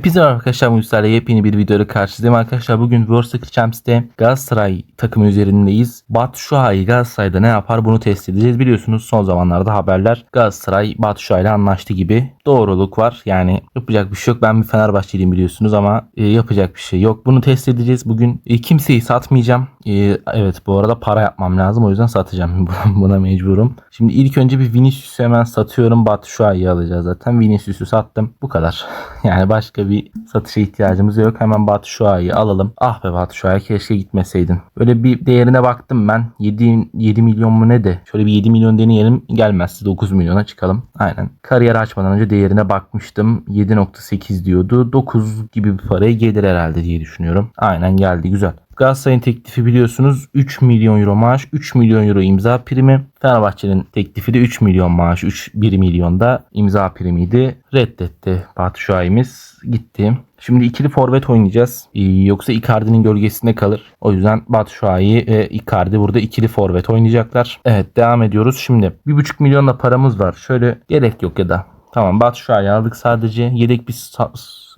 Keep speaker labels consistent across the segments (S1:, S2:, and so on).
S1: Hepinize arkadaşlar bu sizlerle yepyeni bir videoda karşınızdayım arkadaşlar. Bugün World Champs'te Galatasaray takımı üzerindeyiz. Batu Şua'yı Galatasaray'da ne yapar bunu test edeceğiz. Biliyorsunuz son zamanlarda haberler Galatasaray Batu ile anlaştı gibi. Doğruluk var yani yapacak bir şey yok. Ben bir Fenerbahçeliyim biliyorsunuz ama e, yapacak bir şey yok. Bunu test edeceğiz bugün. E, kimseyi satmayacağım. E, evet bu arada para yapmam lazım o yüzden satacağım. Buna mecburum. Şimdi ilk önce bir Vinicius'u hemen satıyorum. Batu Şua'yı alacağız zaten. Vinicius'u sattım. Bu kadar. Yani başka bir satışa ihtiyacımız yok. Hemen Batu Şua'yı alalım. Ah be Batu Şua'ya keşke gitmeseydin. Böyle bir değerine baktım ben. 7, 7 milyon mu ne de. Şöyle bir 7 milyon deneyelim. Gelmezse 9 milyona çıkalım. Aynen. Kariyer açmadan önce değerine bakmıştım. 7.8 diyordu. 9 gibi bir paraya gelir herhalde diye düşünüyorum. Aynen geldi güzel. Galatasaray'ın teklifi biliyorsunuz 3 milyon euro maaş, 3 milyon euro imza primi. Fenerbahçe'nin teklifi de 3 milyon maaş, 3 1 milyon da imza primiydi. Reddetti Batu Şuay'ımız. Gitti. Şimdi ikili forvet oynayacağız. Ee, yoksa Icardi'nin gölgesinde kalır. O yüzden Batu Şuay'ı ve Icardi burada ikili forvet oynayacaklar. Evet devam ediyoruz. Şimdi 1,5 milyonla paramız var. Şöyle gerek yok ya da. Tamam Batu Şuay'ı aldık sadece. Yedek bir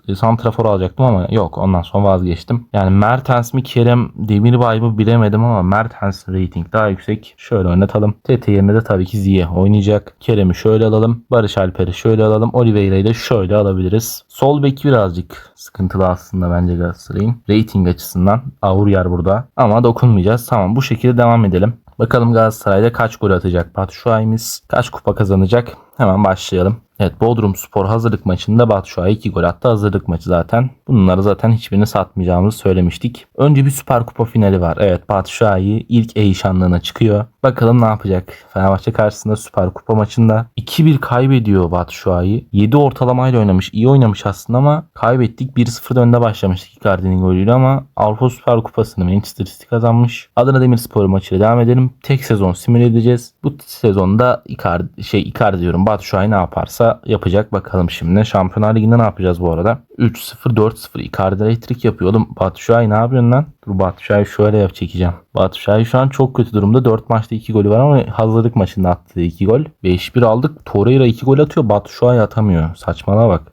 S1: e, santrafor alacaktım ama yok ondan sonra vazgeçtim. Yani Mertens mi Kerem Demirbay mı bilemedim ama Mertens rating daha yüksek. Şöyle oynatalım. TT yerine de tabii ki Ziye oynayacak. Kerem'i şöyle alalım. Barış Alper'i şöyle alalım. Oliveira'yı da şöyle alabiliriz. Sol bek birazcık sıkıntılı aslında bence Galatasaray'ın. Rating açısından. Avur yer burada. Ama dokunmayacağız. Tamam bu şekilde devam edelim. Bakalım Galatasaray'da kaç gol atacak Batu Şuay'ımız? Kaç kupa kazanacak? Hemen başlayalım. Evet Bodrum Spor hazırlık maçında Batu Şua'ya 2 gol attı. Hazırlık maçı zaten. Bunları zaten hiçbirini satmayacağımızı söylemiştik. Önce bir Süper Kupa finali var. Evet Batu Şua'yı ilk eşanlığına çıkıyor. Bakalım ne yapacak? Fenerbahçe karşısında Süper Kupa maçında 2-1 kaybediyor Batu Şua'yı. 7 ortalamayla oynamış. iyi oynamış aslında ama kaybettik. 1-0'da önde başlamıştık Icardi'nin golüyle ama Avrupa Süper Kupası'nı Manchester City kazanmış. Adana Demirspor maçıyla devam edelim. Tek sezon simüle edeceğiz. Bu sezonda Icardi, şey Icardi diyorum Batu Şua'yı ne yaparsa yapacak bakalım şimdi. Şampiyonlar Ligi'nde ne yapacağız bu arada? 3-0 4-0 Icardi hat yapıyor. Oğlum Batu Şua'yı ne yapıyorsun lan? Dur Batu Şua'yı şöyle yap çekeceğim. Batu Şua'yı şu an çok kötü durumda. 4 maçta 2 golü var ama hazırlık maçında attığı 2 gol. 5-1 aldık. Torreira 2 gol atıyor. Batu Şua'yı atamıyor. Saçmalama bak.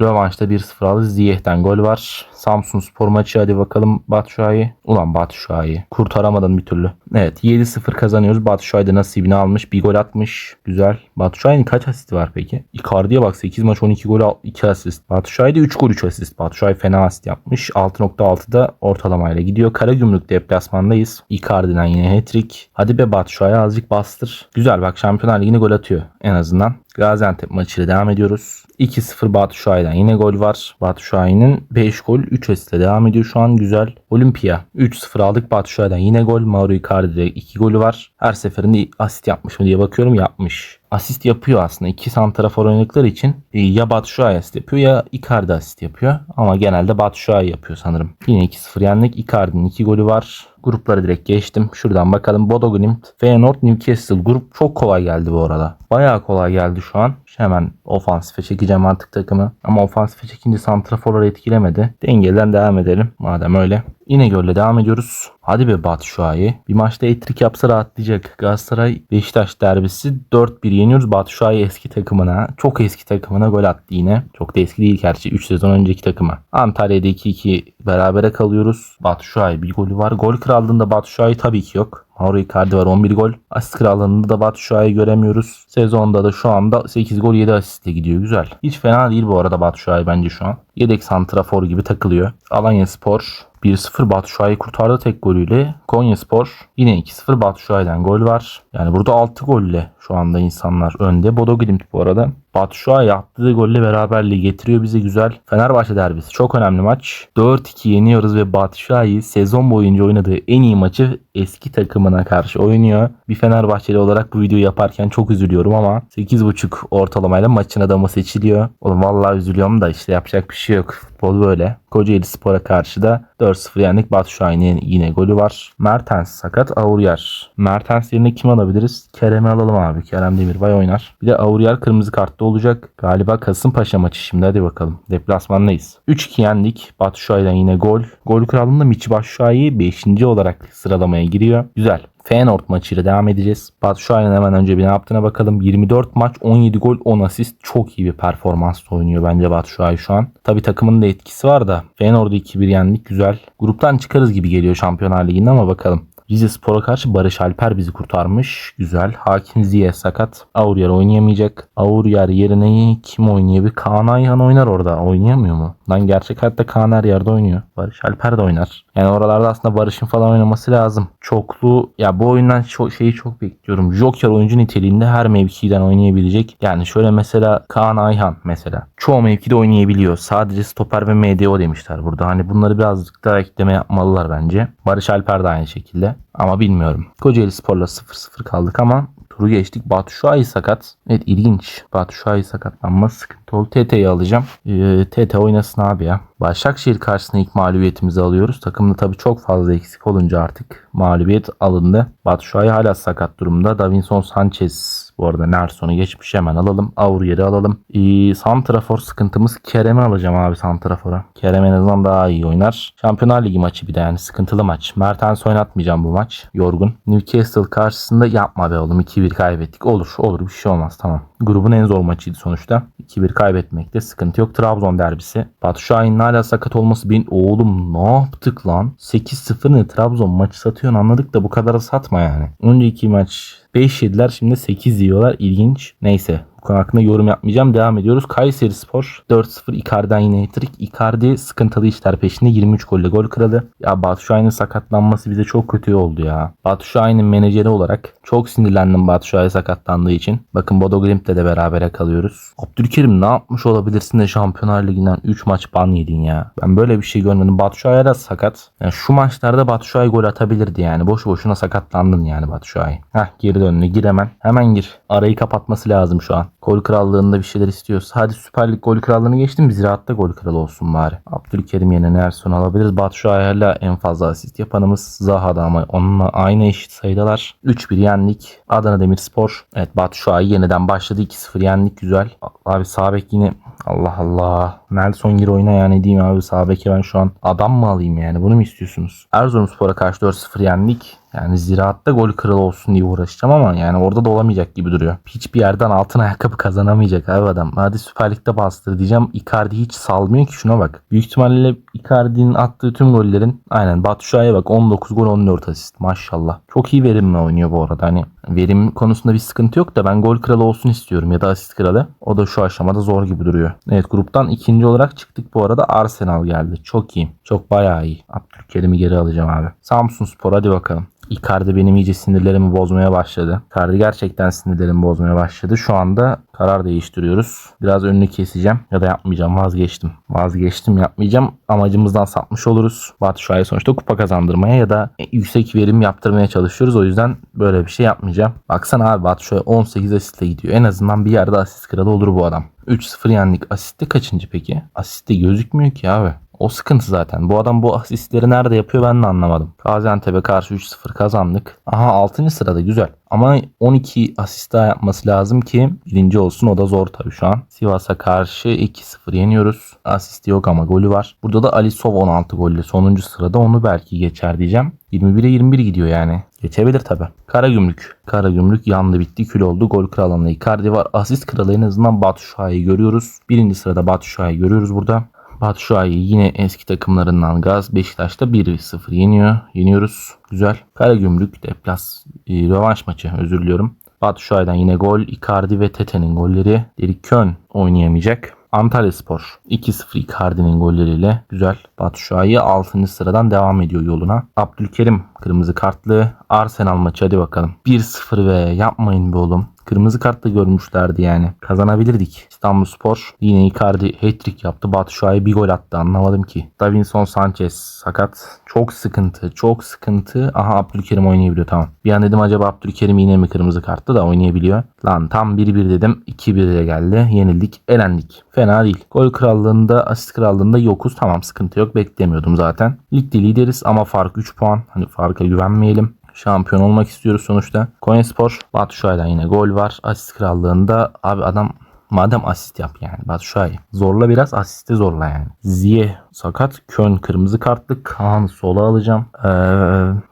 S1: Rövanşta 1-0 aldı. Ziyeh'ten gol var. Samsun spor maçı hadi bakalım Batshuayi. Ulan Batshuayi. Kurtaramadan bir türlü. Evet 7-0 kazanıyoruz. Batshuayi de nasibini almış. Bir gol atmış. Güzel. Batshuayi'nin kaç asisti var peki? Icardi'ye bak 8 maç 12 gol 2 asist. Batshuayi de 3 gol 3 asist. Batshuayi fena asist yapmış. 6.6'da ortalamayla gidiyor. Karagümrük deplasmandayız. Icardi'den yine hat-trick. Hadi be Batshuayi azıcık bastır. Güzel bak Şampiyonlar Ligi'ne gol atıyor en azından. Gaziantep maçıyla devam ediyoruz. 2-0 Batu Şuay'dan yine gol var. Batu Şuay'ın 5 gol 3 asistle devam ediyor şu an güzel. Olimpia 3-0 aldık Batu Şuay'dan yine gol. Mauro Icardi'de 2 golü var. Her seferinde asist yapmış mı diye bakıyorum yapmış. Asist yapıyor aslında. İki santrafor oynadıkları için e, ya Batu Şuay asist yapıyor ya Icardi asist yapıyor. Ama genelde Batu Şuay yapıyor sanırım. Yine 2-0 yendik. Icardi'nin 2 golü var. Grupları direkt geçtim. Şuradan bakalım. Bodo Glimt, Feyenoord, Newcastle. Grup çok kolay geldi bu arada. Bayağı kolay geldi şu an. Hemen ofansife çekeceğim artık takımı. Ama ofansife çekince santraforları etkilemedi. Dengeden devam edelim. Madem öyle. İnegöl'le devam ediyoruz. Hadi be Batu Şua'yı. Bir maçta etrik yapsa rahatlayacak. Galatasaray Beşiktaş derbisi 4-1 yeniyoruz. Batu Şua'yı eski takımına. Çok eski takımına gol attı yine. Çok da eski değil gerçi. 3 sezon önceki takıma. Antalya'da 2-2 berabere kalıyoruz. Batu Şua'yı bir golü var. Gol krallığında Batu Şua'yı tabii ki yok. Mauro Icardi var 11 gol. Asist krallığında da Batu Şua'yı göremiyoruz. Sezonda da şu anda 8 gol 7 asistle gidiyor. Güzel. Hiç fena değil bu arada Batu Şua'yı bence şu an. Yedek santrafor gibi takılıyor. Alanya Spor 1-0 Batu Şua'yı kurtardı tek golüyle. Konya Spor yine 2-0 Batu Şua'dan gol var. Yani burada 6 golle şu anda insanlar önde. Bodo Glimt bu arada. Batu Şua'yı attığı golle beraberliği getiriyor bize güzel. Fenerbahçe derbisi çok önemli maç. 4-2 yeniyoruz ve Batu Şua'yı sezon boyunca oynadığı en iyi maçı eski takımına karşı oynuyor. Bir Fenerbahçeli olarak bu videoyu yaparken çok üzülüyorum ama 8.5 ortalamayla maçın adamı seçiliyor. Oğlum vallahi üzülüyorum da işte yapacak bir şey yok. Futbol böyle. Kocaeli Spor'a karşı da 4-0 yendik. Batu Şahin'in yine golü var. Mertens sakat. Auryer. Mertens yerine kim alabiliriz? Kerem'i alalım abi. Kerem Demirbay oynar. Bir de Auryer kırmızı kartta olacak. Galiba Kasımpaşa maçı şimdi hadi bakalım. Deplasmandayız. 3-2 yendik. Batu Şua'yla yine gol. Gol kralında Michi Batshuayi 5. olarak sıralamaya giriyor. Güzel. Feyenoord maçıyla devam edeceğiz. Batu Şua'nın hemen önce bir ne yaptığına bakalım. 24 maç 17 gol 10 asist. Çok iyi bir performansla oynuyor bence Batu Şua'yı şu an. Tabi takımın da etkisi var da. Feyenoord'u 2-1 yendik. Güzel. Gruptan çıkarız gibi geliyor Şampiyonlar Ligi'nde ama bakalım. Rize Spor'a karşı Barış Alper bizi kurtarmış. Güzel. Hakim Ziye sakat. Auryer oynayamayacak. Auryer yerine kim oynayabilir? Kaan Ayhan oynar orada. Oynayamıyor mu? Lan gerçek hayatta Kaan her yerde oynuyor. Barış Alper de oynar. Yani oralarda aslında Barış'ın falan oynaması lazım. Çoklu ya bu oyundan çok, şeyi çok bekliyorum. Joker oyuncu niteliğinde her mevkiden oynayabilecek. Yani şöyle mesela Kaan Ayhan mesela. Çoğu mevkide oynayabiliyor. Sadece stoper ve MDO demişler burada. Hani bunları birazcık daha ekleme yapmalılar bence. Barış Alper de aynı şekilde. Ama bilmiyorum. Kocaeli Spor'la 0-0 kaldık ama turu geçtik. Batu Şuay sakat. Evet ilginç. Batu Şuay sakatlanma sıkıntı oldu. TT'yi alacağım. Ee, TT oynasın abi ya. Başakşehir karşısında ilk mağlubiyetimizi alıyoruz. Takımda tabii çok fazla eksik olunca artık mağlubiyet alındı. Batu Şuay hala sakat durumda. Davinson Sanchez bu arada Nerson'u geçmiş hemen alalım. Aurier'i alalım. Ee, Santrafor sıkıntımız Kerem'i alacağım abi Santrafor'a. Kerem en azından daha iyi oynar. Şampiyonlar Ligi maçı bir de yani sıkıntılı maç. Mertens oynatmayacağım bu maç. Yorgun. Newcastle karşısında yapma be oğlum 2-1 kaybettik. Olur olur bir şey olmaz tamam. Grubun en zor maçıydı sonuçta. 2-1 kaybetmekte sıkıntı yok. Trabzon derbisi. Batu Şahin'in hala sakat olması bin oğlum ne yaptık lan? 8-0 ne Trabzon maçı satıyorsun anladık da bu kadar satma yani. Önceki maç 5 yediler şimdi 8 yiyorlar. İlginç. Neyse bu hakkında yorum yapmayacağım. Devam ediyoruz. Kayseri Spor 4-0 Icardi'den yine hat-trick. Icardi sıkıntılı işler peşinde 23 golle gol kralı. Ya Batu Şahin'in sakatlanması bize çok kötü oldu ya. Batu Şahin'in menajeri olarak çok sinirlendim Batu Şahin sakatlandığı için. Bakın Bodo Glimt'le de berabere kalıyoruz. Abdülkerim ne yapmış olabilirsin de Şampiyonlar Ligi'nden 3 maç ban yedin ya. Ben böyle bir şey görmedim. Batu Şahin da sakat. Yani şu maçlarda Batu Şahin gol atabilirdi yani. Boş boşuna sakatlandın yani Batu Şahin. Heh geri döndü. Gir hemen. Hemen gir. Arayı kapatması lazım şu an. Gol krallığında bir şeyler istiyorsa. Hadi Süper Lig gol krallığını geçtim. Ziraat'ta gol kralı olsun bari. Abdülkerim yerine Ersun alabiliriz. Batu Şahin'le en fazla asist yapanımız Zaha'da ama onunla aynı eşit sayıdalar. 3-1 yendik. Adana Demirspor. Evet Batu yeniden başladı. 2-0 yendik. Güzel. Abi Sabek yine Allah Allah. Nelson gir oyna yani diyeyim abi sağ beke ben şu an adam mı alayım yani bunu mu istiyorsunuz? Erzurumspor'a karşı 4-0 yendik. Yani ziraatta gol kralı olsun diye uğraşacağım ama yani orada da olamayacak gibi duruyor. Hiçbir yerden altın ayakkabı kazanamayacak abi adam. Hadi Süper Lig'de bastır diyeceğim. Icardi hiç salmıyor ki şuna bak. Büyük ihtimalle Icardi'nin attığı tüm gollerin aynen Batu Şah'a bak 19 gol 14 asist maşallah. Çok iyi verimli oynuyor bu arada. Hani verim konusunda bir sıkıntı yok da ben gol kralı olsun istiyorum ya da asist kralı. O da şu aşamada zor gibi duruyor. Evet gruptan ikinci olarak çıktık bu arada Arsenal geldi. Çok iyi. Çok bayağı iyi. Abdülkerim'i geri alacağım abi. Samsun Spor hadi bakalım. Icardi benim iyice sinirlerimi bozmaya başladı. Icardi gerçekten sinirlerimi bozmaya başladı. Şu anda karar değiştiriyoruz. Biraz önünü keseceğim ya da yapmayacağım vazgeçtim. Vazgeçtim yapmayacağım. Amacımızdan sapmış oluruz. Batu Şua'ya sonuçta kupa kazandırmaya ya da yüksek verim yaptırmaya çalışıyoruz. O yüzden böyle bir şey yapmayacağım. Baksana abi Batu Şua'ya 18 asistle gidiyor. En azından bir yerde asist kralı olur bu adam. 3-0 yendik. Asiste kaçıncı peki? Asiste gözükmüyor ki abi. O sıkıntı zaten. Bu adam bu asistleri nerede yapıyor ben de anlamadım. Gaziantep'e karşı 3-0 kazandık. Aha 6. sırada güzel. Ama 12 asist daha yapması lazım ki birinci olsun. O da zor tabii şu an. Sivas'a karşı 2-0 yeniyoruz. Asisti yok ama golü var. Burada da Ali Sov 16 golle sonuncu sırada. Onu belki geçer diyeceğim. 21'e 21 gidiyor yani. Geçebilir tabi. Karagümrük. Karagümrük yandı bitti kül oldu. Gol kralında Icardi var. Asist kralı en azından Batu Şua'yı görüyoruz. Birinci sırada Batu Şua'yı görüyoruz burada. Batu Şua'yı yine eski takımlarından Gaz Beşiktaş'ta 1-0 yeniyor. Yeniyoruz. Güzel. Karagümrük deplas e, rövanş maçı özür diliyorum. Batu Şua'dan yine gol. Icardi ve Tete'nin golleri. Derik Kön oynayamayacak. Antalya Spor 2-0 Icardi'nin golleriyle güzel. Batu Şua'yı 6. sıradan devam ediyor yoluna. Abdülkerim kırmızı kartlı. Arsenal maçı hadi bakalım. 1-0 ve yapmayın be oğlum. Kırmızı kartla görmüşlerdi yani. Kazanabilirdik. İstanbul Spor yine Icardi hat-trick yaptı. Batu Şua'ya bir gol attı anlamadım ki. Davinson Sanchez sakat. Çok sıkıntı. Çok sıkıntı. Aha Abdülkerim oynayabiliyor tamam. Bir an dedim acaba Abdülkerim yine mi kırmızı kartlı da oynayabiliyor. Lan tam 1-1 dedim. 2-1'e geldi. Yenildik. Elendik. Fena değil. Gol krallığında, asist krallığında yokuz. Tamam sıkıntı yok. Beklemiyordum zaten. Ligde lideriz ama fark 3 puan. Hani farka güvenmeyelim. Şampiyon olmak istiyoruz sonuçta. Konyaspor Batu Şuay'dan yine gol var. Asist krallığında abi adam Madem asist yap yani Batshuayi. Zorla biraz asisti zorla yani. Ziye sakat. Kön kırmızı kartlı. Kaan sola alacağım. Ee,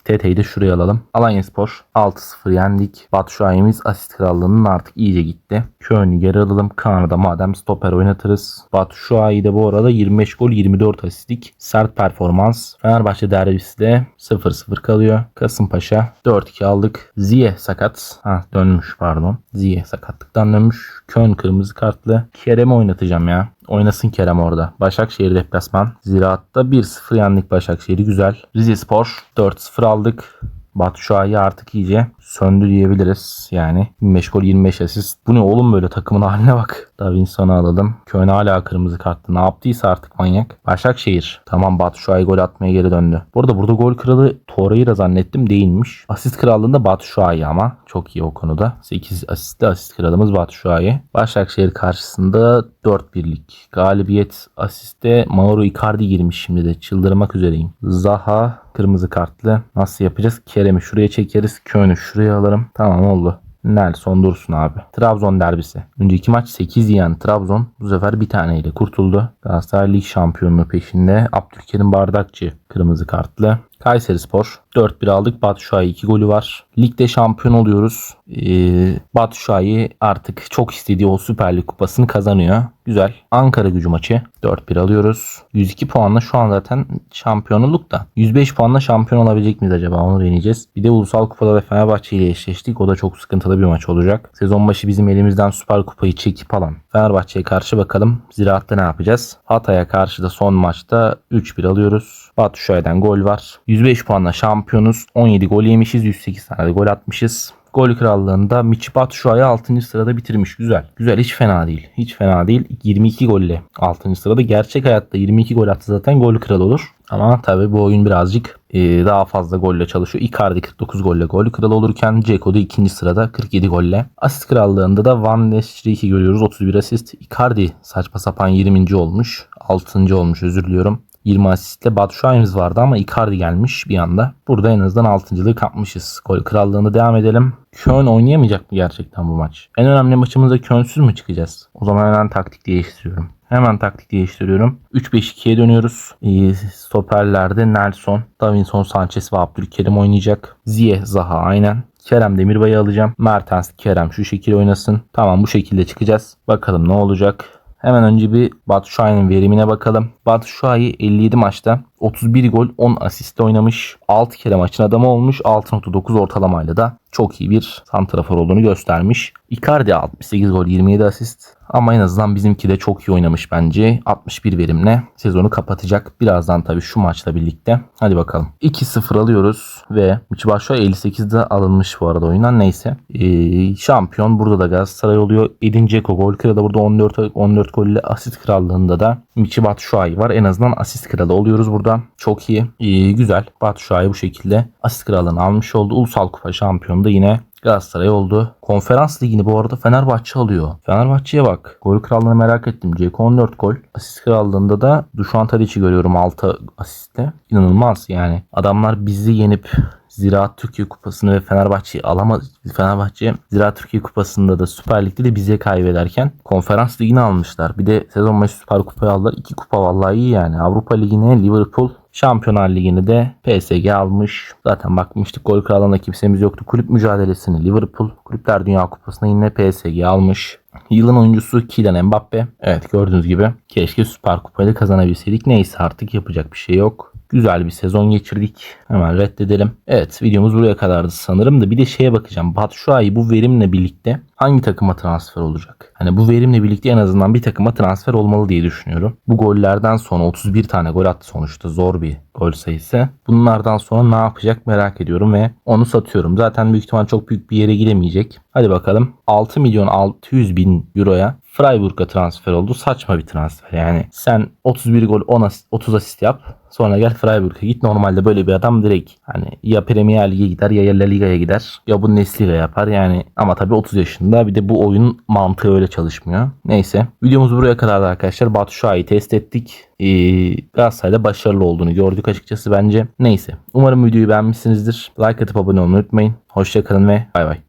S1: TT'yi de şuraya alalım. Alanya Spor 6-0 yendik. Batshuayi'miz asist krallığının artık iyice gitti. Kön'ü geri alalım. Kaan'ı da madem stoper oynatırız. Batshuayi de bu arada 25 gol 24 asistlik. Sert performans. Fenerbahçe derbisi de 0-0 kalıyor. Kasımpaşa 4-2 aldık. Ziye sakat. Ha dönmüş pardon. Ziye sakatlıktan dönmüş. Kön kırmızı kartlı. Kerem'i oynatacağım ya. Oynasın Kerem orada. Başakşehir deplasman. Ziraat'ta 1-0 yendik Başakşehir'i güzel. Rize Spor 4-0 aldık. Batu Şua'yı artık iyice söndü diyebiliriz. Yani 25 gol 25 asist. Bu ne oğlum böyle takımın haline bak. Davinson'u alalım. Köyne hala kırmızı kartlı. Ne yaptıysa artık manyak. Başakşehir. Tamam Batu Şua'yı gol atmaya geri döndü. Bu arada burada gol kralı Torreira zannettim değilmiş. Asist krallığında Batu Şua'yı ama. Çok iyi o konuda. 8 asistli asist kralımız Batu Şua'yı. Başakşehir karşısında 4-1'lik galibiyet asiste Mauro Icardi girmiş şimdi de. Çıldırmak üzereyim. Zaha kırmızı kartlı. Nasıl yapacağız? Kerem'i şuraya çekeriz. Köyünü şuraya alırım. Tamam oldu. Nelson Dursun abi. Trabzon derbisi. Önceki maç 8 yiyen Trabzon bu sefer bir taneyle kurtuldu. Galatasaray Lig şampiyonluğu peşinde. Abdülkerim Bardakçı kırmızı kartlı. Kayseri Spor 4-1 aldık. Batu Şua'yı 2 golü var. Ligde şampiyon oluyoruz. Ee, Batu Şua'yı artık çok istediği o Süper Lig kupasını kazanıyor. Güzel. Ankara gücü maçı 4-1 alıyoruz. 102 puanla şu an zaten şampiyonluk da. 105 puanla şampiyon olabilecek miyiz acaba onu deneyeceğiz. Bir de Ulusal Kupa'da da Fenerbahçe ile eşleştik. O da çok sıkıntılı bir maç olacak. Sezon başı bizim elimizden Süper Kupayı çekip alan Fenerbahçe'ye karşı bakalım. Ziraat'ta ne yapacağız? Hatay'a karşı da son maçta 3-1 alıyoruz. Batu Şua'dan gol var. 105 puanla şampiyonuz. 17 gol yemişiz. 108 tane de gol atmışız. Gol krallığında Michi Batshuayi 6. sırada bitirmiş. Güzel. Güzel hiç fena değil. Hiç fena değil. 22 golle 6. sırada. Gerçek hayatta 22 gol attı zaten gol kralı olur. Ama tabii bu oyun birazcık e, daha fazla golle çalışıyor. Icardi 49 golle gol kralı olurken Dzeko da 2. sırada 47 golle. Asist krallığında da Van Nistelrooy'i görüyoruz. 31 asist. Icardi saçma sapan 20. olmuş. 6. olmuş özür diliyorum. 20 asistle Batshuayi'miz vardı ama Icardi gelmiş bir anda. Burada en azından 6.lığı kapmışız. Gol krallığını devam edelim. Köln oynayamayacak mı gerçekten bu maç? En önemli maçımızda Kölnsüz mü çıkacağız? O zaman hemen taktik değiştiriyorum. Hemen taktik değiştiriyorum. 3-5-2'ye dönüyoruz. Ee, stoperlerde Nelson, Davinson Sanchez ve Abdülkerim oynayacak. Ziye, Zaha aynen. Kerem Demirbay'ı alacağım. Mertens, Kerem şu şekilde oynasın. Tamam bu şekilde çıkacağız. Bakalım ne olacak. Hemen önce bir Batshuayi'nin verimine bakalım. Batshuayi 57 maçta 31 gol 10 asiste oynamış. 6 kere maçın adamı olmuş. 6.9 ortalamayla da çok iyi bir santrafor olduğunu göstermiş. Icardi 68 gol 27 asist. Ama en azından bizimki de çok iyi oynamış bence. 61 verimle sezonu kapatacak. Birazdan tabii şu maçla birlikte. Hadi bakalım. 2-0 alıyoruz ve Michibaşua 58'de alınmış bu arada oyundan. Neyse. Ee, şampiyon burada da Galatasaray oluyor. Edin Dzeko gol kralı burada 14 14 golle asist krallığında da Michi Batshuayi var. En azından asist kralı oluyoruz burada. Çok iyi. Ee, güzel. Batshuayi bu şekilde asist krallığını almış oldu. Ulusal Kupa şampiyonu da yine Galatasaray oldu. Konferans ligini bu arada Fenerbahçe alıyor. Fenerbahçe'ye bak. Gol krallığını merak ettim. Ceko 14 gol. Asist krallığında da Duşan Tadic'i görüyorum 6 asistle. İnanılmaz yani. Adamlar bizi yenip Ziraat Türkiye Kupası'nı ve Fenerbahçe'yi alamadı. Fenerbahçe Ziraat Türkiye Kupası'nda da Süper Lig'de de bize kaybederken konferans ligini almışlar. Bir de sezon başı Süper Kupa'yı aldılar. İki kupa vallahi iyi yani. Avrupa Ligi'ne Liverpool Şampiyonlar Ligi'ni de PSG almış. Zaten bakmıştık gol kralında kimsemiz yoktu. Kulüp mücadelesini Liverpool, Kulüpler Dünya Kupası'nı yine PSG almış. Yılın oyuncusu Kylian Mbappe. Evet gördüğünüz gibi keşke Süper Kupayı da kazanabilseydik. Neyse artık yapacak bir şey yok. Güzel bir sezon geçirdik. Hemen reddedelim. Evet videomuz buraya kadardı sanırım da bir de şeye bakacağım. Batshuayi bu verimle birlikte hangi takıma transfer olacak? Hani bu verimle birlikte en azından bir takıma transfer olmalı diye düşünüyorum. Bu gollerden sonra 31 tane gol attı sonuçta zor bir gol sayısı. Bunlardan sonra ne yapacak merak ediyorum ve onu satıyorum. Zaten büyük ihtimal çok büyük bir yere gidemeyecek. Hadi bakalım 6 milyon 600 bin euroya Freiburg'a transfer oldu. Saçma bir transfer yani. Sen 31 gol 10 asist, 30 asist yap. Sonra gel Freiburg'a git. Normalde böyle bir adam direkt hani ya Premier Lig'e gider ya La Liga'ya gider ya Bundesliga yapar yani. Ama tabii 30 yaşında bir de bu oyun mantığı öyle çalışmıyor. Neyse. Videomuz buraya kadardı arkadaşlar. Batu Şua'yı test ettik. Ee, Galatasaray'da başarılı olduğunu gördük açıkçası bence. Neyse. Umarım videoyu beğenmişsinizdir. Like atıp abone olmayı unutmayın. Hoşçakalın ve bay bay.